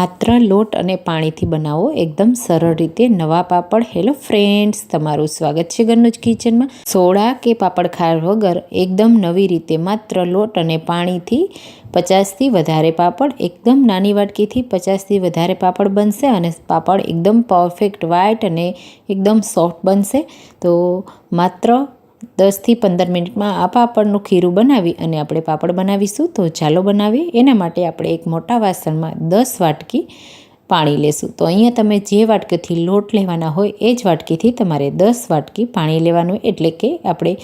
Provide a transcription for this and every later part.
માત્ર લોટ અને પાણીથી બનાવો, એકદમ સરળ રીતે નવા પાપડ. હેલો ફ્રેન્ડ્સ તમારું સ્વાગત છે ઘરનું જ કિચનમાં સોડા કે પાપડ ખાર વગર એકદમ નવી રીતે માત્ર લોટ અને પાણીથી પચાસથી વધારે પાપડ, એકદમ નાની વાટકીથી પચાસથી વધારે પાપડ બનશે અને પાપડ એકદમ પરફેક્ટ વ્હાઈટ અને એકદમ સોફ્ટ બનશે. તો માત્ર દસથી પંદર મિનિટમાં આ પાપડનું ખીરું બનાવી અને આપણે પાપડ બનાવીશું. તો ચાલો બનાવીએ. એના માટે આપણે એક મોટા વાસણમાં દસ વાટકી પાણી લેશું. તો અહીંયા તમે જે વાટકીથી લોટ લેવાના હોય એ જ વાટકીથી તમારે દસ વાટકી પાણી લેવાનું. એટલે કે આપણે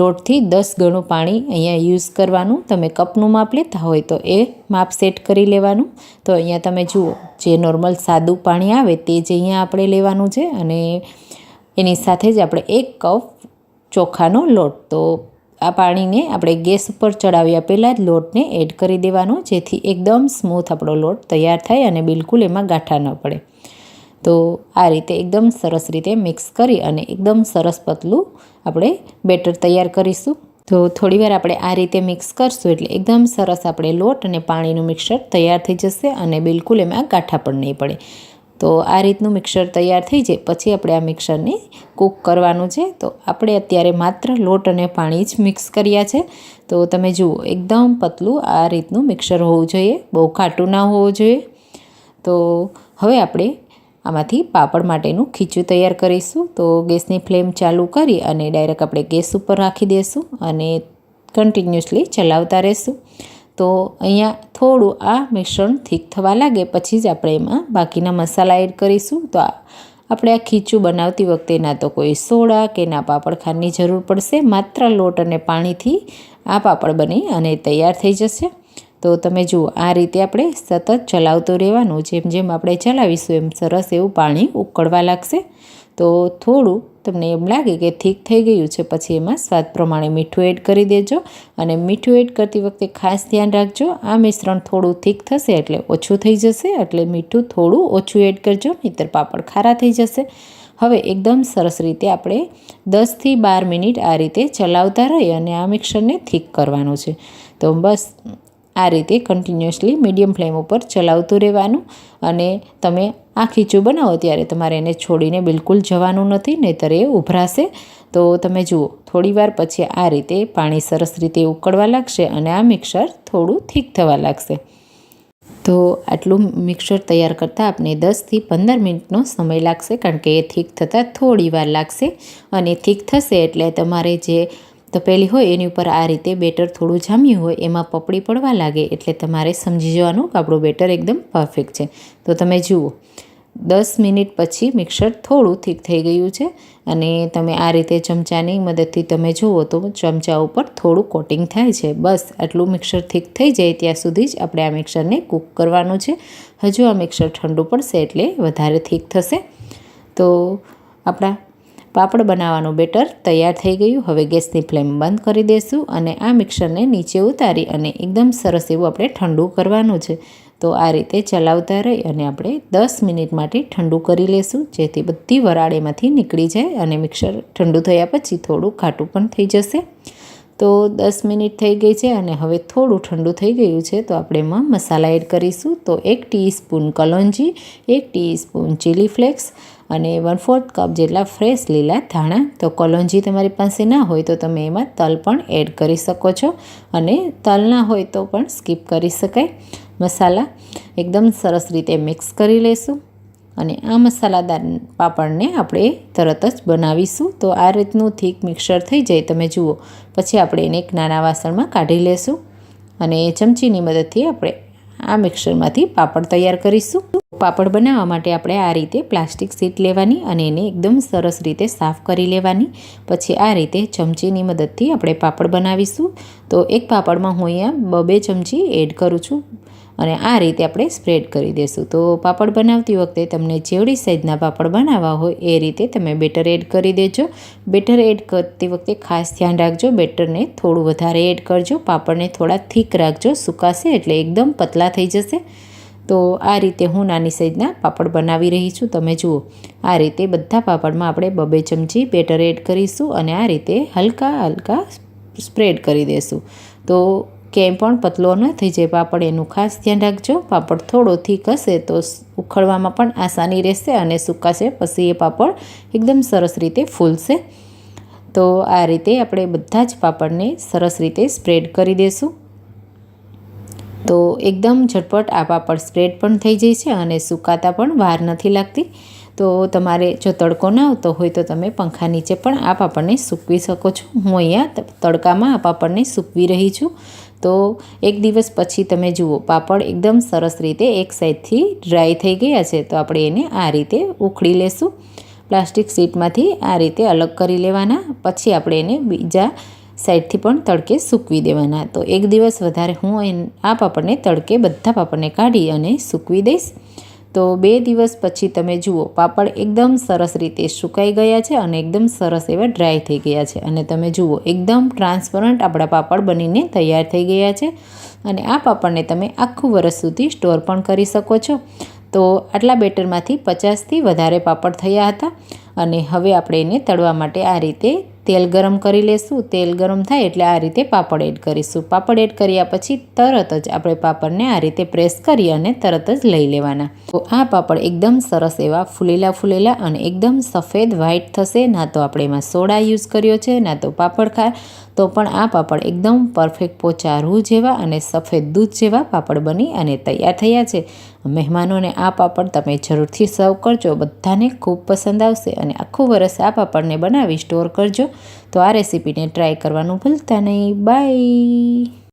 લોટથી દસ ગણું પાણી અહીંયા યુઝ કરવાનું. તમે કપનું માપ લેતા હોય તો એ માપ સેટ કરી લેવાનું. તો અહીંયા તમે જુઓ, જે નોર્મલ સાદું પાણી આવે તે જ અહીંયા આપણે લેવાનું છે. અને એની સાથે જ આપણે એક કપ ચોખાનો લોટ. તો આ પાણીને આપણે ગેસ ઉપર ચડાવ્યા પહેલાં જ લોટને એડ કરી દેવાનો, જેથી એકદમ સ્મૂથ આપણો લોટ તૈયાર થાય અને બિલકુલ એમાં ગાંઠા ન પડે. તો આ રીતે એકદમ સરસ રીતે મિક્સ કરી અને એકદમ સરસ પતલું આપણે બેટર તૈયાર કરીશું. તો થોડીવાર આપણે આ રીતે મિક્સ કરશું એટલે એકદમ સરસ આપણે લોટ અને પાણીનું મિક્સર તૈયાર થઈ જશે અને બિલકુલ એમાં ગાંઠા પણ નહીં પડે. તો આ રીતનું મિક્સર તૈયાર થઈ જાય. પછી આપણે આ મિક્સરને કૂક કરવાનું છે. તો આપણે અત્યારે માત્ર લોટ અને પાણી જ મિક્સ કર્યા છે. તો તમે જુઓ, એકદમ પતલું આ રીતનું મિક્સર હોવું જોઈએ. બહુ ખાટું ના હોવું જોઈએ. તો હવે આપણે આમાંથી પાપડ માટેનું ખીચું તૈયાર કરીશું. તો ગેસની ફ્લેમ ચાલુ કરી અને ડાયરેક્ટ આપણે ગેસ ઉપર રાખી દઈશું અને કન્ટિન્યુઅસલી ચલાવતા રહેશું. તો અહીંયા થોડું આ મિશ્રણ થીક થવા લાગે. પછી જ આપણે એમાં બાકીના મસાલા એડ કરીશું. તો આપણે આ ખીચું બનાવતી વખતે ના તો કોઈ સોડા કે ના પાપડ ખાંડની જરૂર પડશે. માત્ર લોટ અને પાણીથી આ પાપડ બની અને તૈયાર થઈ જશે. તો તમે જુઓ, આ રીતે આપણે સતત ચલાવતું રહેવાનું. જેમ જેમ આપણે ચલાવીશું એમ સરસ એવું પાણી ઉકળવા લાગશે. તો થોડું તમને એમ લાગે કે થીક થઈ ગયું છે, પછી એમાં સ્વાદ પ્રમાણે મીઠું એડ કરી દેજો અને મીઠું એડ કરતી વખતે ખાસ ધ્યાન રાખજો, આ મિશ્રણ થોડું થીક થશે એટલે ઓછું થઈ જશે, એટલે મીઠું થોડું ઓછું એડ કરજો, નહીતર પાપડ ખારા થઈ જશે. હવે એકદમ સરસ રીતે આપણે દસથી બાર મિનિટ આ રીતે ચલાવતા રહી અને આ મિક્સરને થીક કરવાનું છે. તો બસ આ રીતે કન્ટિન્યુઅસલી મીડિયમ ફ્લેમ ઉપર ચલાવતું રહેવાનું અને તમે આ ખીચું બનાવો ત્યારે તમારે એને છોડીને બિલકુલ જવાનું નથી, નહીંતર એ ઉભરાશે. તો તમે જુઓ, થોડીવાર પછી આ રીતે પાણી સરસ રીતે ઉકળવા લાગશે અને આ મિક્સર થોડું થીક થવા લાગશે. તો આટલું મિક્સર તૈયાર કરતાં આપણે દસથી પંદર મિનિટનો સમય લાગશે, કારણ કે એ થીક થતાં થોડી વાર લાગશે. અને થીક થશે એટલે તમારે જે તપેલી હોય, એની ઉપર આ રીતે બેટર થોડું જામ્યું હોય, એમાં પપડી પડવા લાગે, એટલે તમારે સમજી જવાનું કે આપણું બેટર એકદમ પરફેક્ટ છે. તો તમે જુઓ, દસ મિનિટ પછી મિક્સર થોડું થીક થઈ ગયું છે અને તમે આ રીતે ચમચાની મદદથી તમે જુઓ તો ચમચા ઉપર થોડું કોટિંગ થાય છે. બસ, આટલું મિક્સર થીક થઈ જાય ત્યાં સુધી જ આપણે આ મિક્સરને કૂક કરવાનું છે. હજુ આ મિક્સર ઠંડુ પડશે એટલે વધારે થીક થશે. તો આપણા પાપડ બનાવવાનું બેટર તૈયાર થઈ ગયું. હવે ગેસની ફ્લેમ બંધ કરી દઈશું અને આ મિક્સરને નીચે ઉતારી અને એકદમ સરસ એવું આપણે ઠંડુ કરવાનું છે. તો આ રીતે ચલાવતા રહી અને આપણે દસ મિનિટ માટે ઠંડુ કરી લેશું. જેથી બધી વરાળેમાંથી નીકળી જાય અને મિક્સર ઠંડુ થયા પછી થોડું ખાટું પણ થઈ જશે. તો દસ મિનિટ થઈ ગઈ છે અને હવે થોડું ઠંડુ થઈ ગયું છે તો આપણે એમાં મસાલા એડ કરીશું. તો એક ટીસ્પૂન કલોંજી, એક ટીસ્પૂન ચીલી ફ્લેક્સ અને વન ફોર્થ કપ જેટલા ફ્રેશ લીલા ધાણા. તો કલોંજી તમારી પાસે ના હોય તો તમે એમાં તલ પણ એડ કરી શકો છો. અને તલ ના હોય તો પણ સ્કીપ કરી શકાય. મસાલા એકદમ સરસ રીતે મિક્સ કરી લઈશું અને આ મસાલાદાર પાપડને આપણે તરત જ બનાવીશું. તો આ રીતનું થીક મિક્સર થઈ જાય તમે જુઓ. પછી આપણે એને એક નાના વાસણમાં કાઢી લેશું. અને ચમચીની મદદથી આપણે આ મિક્સરમાંથી પાપડ તૈયાર કરીશું. પાપડ બનાવવા માટે આપણે આ રીતે પ્લાસ્ટિક સીટ લેવાની અને એને એકદમ સરસ રીતે સાફ કરી લેવાની. પછી આ રીતે ચમચીની મદદથી આપણે પાપડ બનાવીશું. તો એક પાપડમાં હું અહીંયા બબે ચમચી એડ કરું છું અને આ રીતે આપણે સ્પ્રેડ કરી દઈશું તો પાપડ બનાવતી વખતે તમને જેવડી સાઇઝના પાપડ બનાવવા હોય એ રીતે તમે બેટર એડ કરી દેજો. બેટર એડ કરતી વખતે ખાસ ધ્યાન રાખજો, બેટરને થોડું વધારે એડ કરજો, પાપડને થોડા થીક રાખજો, સુકાશે એટલે એકદમ પતલા થઈ જશે. તો આ રીતે હું નાની સાઈઝના પાપડ બનાવી રહી છું. તમે જુઓ, આ રીતે બધા પાપડમાં આપણે બબે ચમચી બેટર એડ કરીશું અને આ રીતે હલકા હલકા સ્પ્રેડ કરી દઈશું તો ક્યાંય પણ પતલો ન થઈ જાય પાપડ, એનું ખાસ ધ્યાન રાખજો. પાપડ થોડો થીક હશે તો ઉખડવામાં પણ આસાની રહેશે અને સુકાશે પછી એ પાપડ એકદમ સરસ રીતે ફૂલશે. તો આ રીતે આપણે બધા જ પાપડને સરસ રીતે સ્પ્રેડ કરી દઈશું તો એકદમ ઝટપટ આ પાપડ સ્પ્રેડ પણ થઈ જાય છે અને સુકાતા પણ વાર નથી લાગતી. તો તમારે જો તડકો ના આવતો હોય તો તમે પંખા નીચે પણ આ પાપડને સૂકવી શકો છો. હું અહીંયા તડકામાં આ પાપડને સૂકવી રહી છું. તો એક દિવસ પછી તમે જુઓ, પાપડ એકદમ સરસ રીતે એક સાઈડથી ડ્રાય થઈ ગયા છે. તો આપણે એને આ રીતે ઉખડી લેશું. પ્લાસ્ટિક શીટમાંથી આ રીતે અલગ કરી લેવાના. પછી આપણે એને બીજા સાઈડથી પણ તડકે સૂકવી દેવાના. તો એક દિવસ વધારે હું આ પાપડને તડકે બધા પાપડને કાઢી અને સૂકવી દઈશ. તો બે દિવસ પછી તમે જુઓ, પાપડ એકદમ સરસ રીતે સુકાઈ ગયા છે અને એકદમ સરસ એવા ડ્રાય થઈ ગયા છે. અને તમે જુઓ, એકદમ ટ્રાન્સપરન્ટ આપણા પાપડ બનીને તૈયાર થઈ ગયા છે. અને આ પાપડને તમે આખું વરસ સુધી સ્ટોર પણ કરી શકો છો. તો આટલા બેટરમાંથી પચાસથી વધારે પાપડ થયા હતા. અને હવે આપણે એને તળવા માટે આ રીતે તેલ ગરમ કરી લેશું. તેલ ગરમ થાય એટલે આ રીતે પાપડ એડ કરીશું. પાપડ એડ કર્યા પછી તરત જ આપણે પાપડને આ રીતે પ્રેસ કરી અને તરત જ લઈ લેવાના. તો આ પાપડ એકદમ સરસ એવા ફૂલેલા ફૂલેલા અને એકદમ સફેદ વ્હાઇટ થશે. ના તો આપણે એમાં સોડા યુઝ કર્યો છે, ના તો પાપડ ખા, તો પણ આ પાપડ એકદમ પરફેક્ટ પોચા રૂ જેવા અને સફેદ દૂધ જેવા પાપડ બની અને તૈયાર થયા છે. મહેમાનોને આ પાપડ તમે જરૂરથી સર્વ કરજો. બધાને ખૂબ પસંદ આવશે અને આખું વરસ આ પાપડને બનાવી સ્ટોર કરજો. તો આ રેસીપીને ટ્રાય કરવાનું ભૂલતા નહીં. બાય